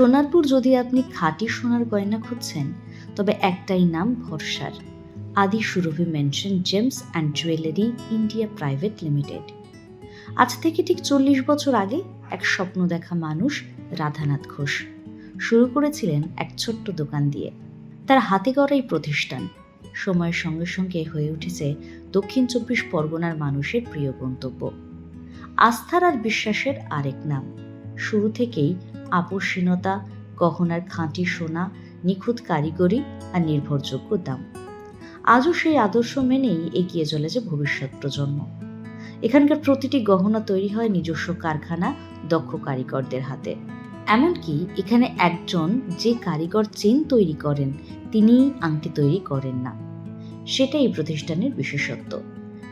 সোনারপুর যদি আপনি খাঁটি সোনার গয়না খুঁজছেন, তবে একটাই নাম ভরসার। Adi Surabhi mansion gems and jewellery India private limited আজ থেকে ঠিক চল্লিশ বছর আগে এক স্বপ্ন দেখা মানুষ রাধানাথ ঘোষ। শুরু করেছিলেন এক ছোট্ট দোকান দিয়ে। তার হাতে গড়া এই প্রতিষ্ঠান। সময়ের সঙ্গে সঙ্গে হয়ে উঠেছে দক্ষিণ চব্বিশ পরগনার মানুষের প্রিয় গন্তব্য। আস্থার আর বিশ্বাসের আরেক নাম। শুরু থেকেই আপসীনতা গহনার খাঁটি সোনা, নিখুঁত কারিগরি আর নির্ভরযোগ্য দাম। আজও সেই আদর্শ মেনেই এগিয়ে চলেছে ভবিষ্যৎ প্রজন্ম। এখানকার প্রতিটি গহনা তৈরি হয় নিজস্ব কারখানা, দক্ষ কারিগরদের হাতে। এমনকি এখানে একজন যে কারিগর চেন তৈরি করেন, তিনি আংটি তৈরি করেন না। সেটাই এই প্রতিষ্ঠানের বিশেষত্ব।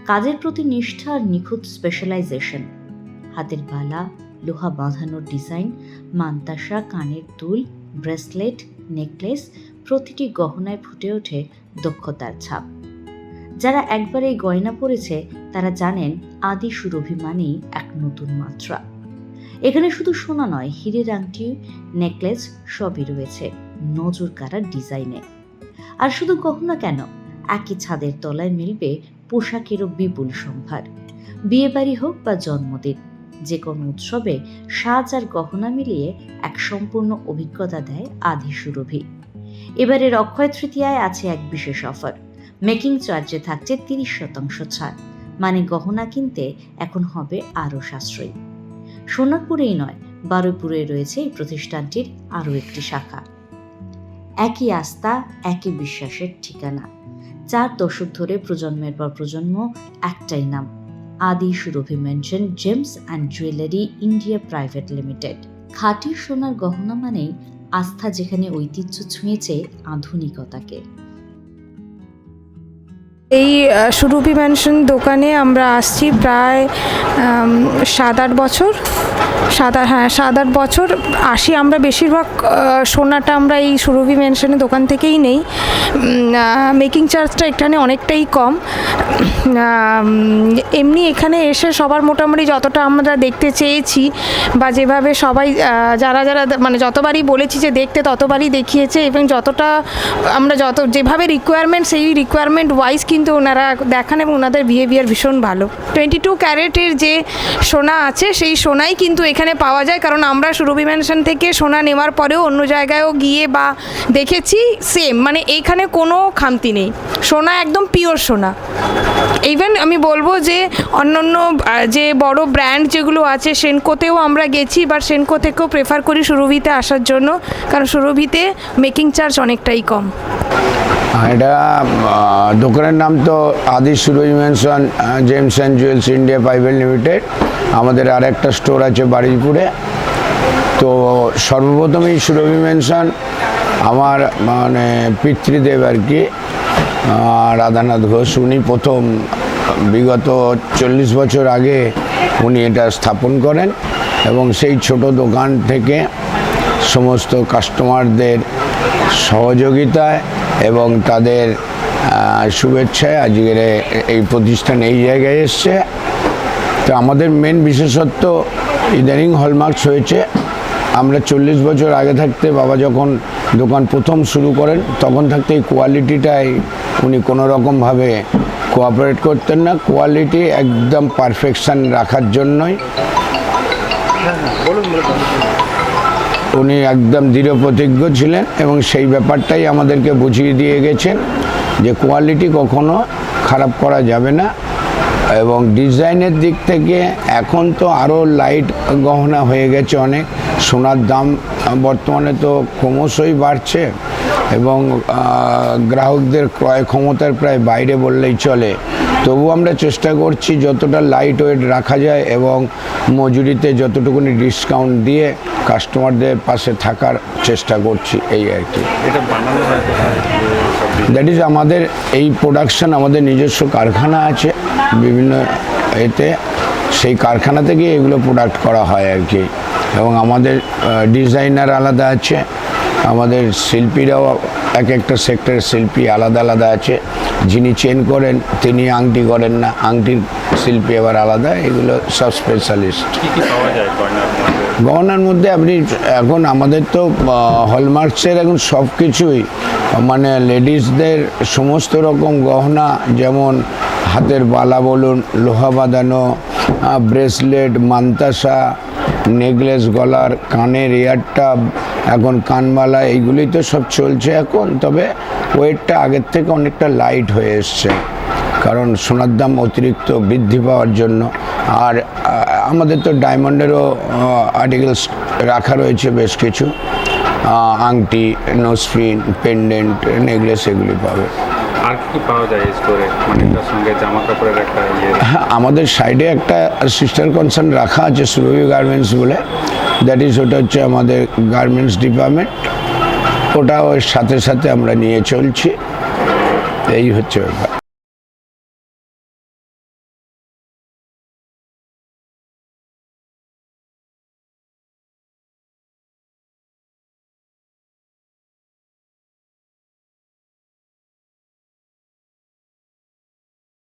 কাজের প্রতি নিষ্ঠা আর নিখুঁত স্পেশালাইজেশন হাতের বালা, লোহা বাঁধানোর ডিজাইন মান্তাসা, কানের দুল ব্রেসলেট নেকলেস প্রতিটি গহনায় ফুটে ওঠে দক্ষতার ছাপ। যারা একবার এই গয়না পরেছে, তারা জানেন আদি সুরভি মানেই এক নতুন মাত্রা। এখানে শুধু সোনা নয়, হীরের আংটি, নেকলেস সবই রয়েছে নজর কাড়া ডিজাইনে। আর শুধু গহনা কেন? একই ছাদের তলায় মিলবে পোশাকেরও বিপুল সম্ভার। বিয়েবাড়ি হোক বা জন্মদিন, যে কোনো উৎসবে সাজ আর গহনা মিলিয়ে এক সম্পূর্ণ অভিজ্ঞতা দেয় আধি সুরভি। এবারের অক্ষয় তৃতীয়ায় আছে এক বিশেষ অফার। মেকিং চার্জে থাকছে তিরিশ শতাংশ ছাড় মানে গহনা কিনতে এখন হবে আরও সাশ্রয়ী। সোনারপুরেই নয় বারুইপুরে রয়েছে এই প্রতিষ্ঠানটির আরও একটি শাখা। একই আস্থা, একই বিশ্বাসের ঠিকানা। চার দশক ধরে প্রজন্মের পর প্রজন্ম একটাই নাম। Adi Surabhi mansion gems and jewellery India private limited খাঁটি সোনার গহনা মানেই আস্থা যেখানে ঐতিহ্য ছুঁয়েছে আধুনিকতাকে। এই সুরভি ম্যানশন দোকানে আমরা আসছি প্রায় সাত আট বছর। সাত আট হ্যাঁ সাত আট বছর আসি আমরা বেশিরভাগ সোনাটা আমরা এই সুরভি ম্যানশনের দোকান থেকেই নেই। মেকিং চার্জটা এখানে অনেকটাই কম। এমনি এখানে এসে সবার মোটামুটি যতটা আমরা দেখতে চেয়েছি বা যেভাবে সবাই যারা যারা মানে যতবারই বলেছি যে দেখতে ততবারই দেখিয়েছে এবং যতটা আমরা যত, যেভাবে রিকোয়ারমেন্ট সেই রিকোয়ারমেন্ট ওয়াইজ কিন্তু ওনারা দেখান এবং ওনাদের বিহেভিয়ার ভীষণ ভালো। টোয়েন্টি টু ক্যারেটের যে সোনা আছে সেই সোনাই কিন্তু এখানে পাওয়া যায়। কারণ আমরা সুরভি ম্যানশন থেকে সোনা নেওয়ার পরেও অন্য জায়গায়ও গিয়ে বা দেখেছি সেম মানে এইখানে কোনো খামতি নেই। সোনা একদম পিওর সোনা। ইভেন আমি বলব যে অন্যান্য আহ, যে বড় ব্র্যান্ড যেগুলো আছে সেনকোতেও আমরা গেছি বা সেনকো থেকেও প্রেফার করি সুরভিতে আসার জন্য। কারণ সুরভিতে মেকিং চার্জ অনেকটাই কম। এটা দোকানের নাম তো Adi Suraj mansion gems and jewels India private limited. আমাদের আর একটা স্টোর আছে বারুইপুরে তো সর্বপ্রথমেই সুরভি মেনশন আমার মানে পিতৃদেব আর কি রাধানাথ ঘোষ, উনি প্রথম, বিগত চল্লিশ বছর আগে উনি এটা স্থাপন করেন এবং সেই ছোট দোকান থেকে সমস্ত কাস্টমারদের সহযোগিতায় এবং তাদের শুভেচ্ছায় আজকের এই প্রতিষ্ঠান এই জায়গায় এসছে। তো আমাদের মেন বিশেষত্ব ইদানিং হলমার্কস হয়েছে। আমরা চল্লিশ বছর আগে থাকতে বাবা যখন দোকান প্রথম শুরু করেন, তখন থাকতে এই কোয়ালিটিটাই উনি কোনো রকমভাবে কোঅপারেট করতেন না। কোয়ালিটি একদম পারফেকশান রাখার জন্যই। উনি একদম দৃঢ় প্রতিজ্ঞ ছিলেন এবং সেই ব্যাপারটাই আমাদেরকে বুঝিয়ে দিয়ে গেছেন যে কোয়ালিটি কখনো খারাপ করা যাবে না এবং ডিজাইনের দিক থেকে এখন তো আরও লাইট গহনা হয়ে গেছে অনেক। সোনার দাম বর্তমানে তো ক্রমশই বাড়ছে এবং গ্রাহকদের ক্রয় ক্ষমতার প্রায় বাইরে বললেই চলে। তবু আমরা চেষ্টা করছি যতটা লাইট ওয়েট রাখা যায় এবং মজুরিতে যতটুকুনি ডিসকাউন্ট দিয়ে কাস্টমারদের পাশে থাকার চেষ্টা করছি এই আর কি। দ্যাট ইজ আমাদের এই প্রোডাকশন আমাদের নিজস্ব কারখানা আছে বিভিন্ন এতে। সেই কারখানা থেকে এগুলো প্রোডাক্ট করা হয় আর কি। এবং আমাদের ডিজাইনার আলাদা আছে আমাদের শিল্পীরাও এক একটা সেক্টরের শিল্পী আলাদা আলাদা আছে। যিনি চেন করেন তিনি আংটি করেন না। আংটির শিল্পী আবার আলাদা। এগুলো সব স্পেশালিস্ট গহনার মধ্যে? আপনি এখন আমাদের তো হলমার্কসের এখন সব কিছুই মানে লেডিসদের সমস্ত রকম গহনা যেমন হাতের বালা বলুন লোহা বাঁধানো ব্রেসলেট মান্তাসা নেকলেস গলার, কানের ইয়ারটাব এখন কানমালা এইগুলি তো সব চলছে এখন। তবে ওয়েটটা আগের থেকে অনেকটা লাইট হয়ে এসছে। কারণ সোনার দাম অতিরিক্ত বৃদ্ধি পাওয়ার জন্য। আর আমাদের তো ডায়মন্ডেরও আর্টিকেলস রাখা রয়েছে বেশ কিছু। আংটি নোসপিন পেন্ডেন্ট নেকলেস এগুলি পাবে। আর কি পাওয়া যায় স্টোরে মানে তার সঙ্গে জামা কাপড়ের একটা ইয়ে। হ্যাঁ আমাদের সাইডে একটা সিস্টার কনসার্ন রাখা আছে সুরভি গার্মেন্টস বলে। দ্যাট ইজ ওটা হচ্ছে আমাদের গার্মেন্টস ডিপার্টমেন্ট ওটা ওর সাথে সাথে আমরা নিয়ে চলছি। এই হচ্ছে ব্যাপার।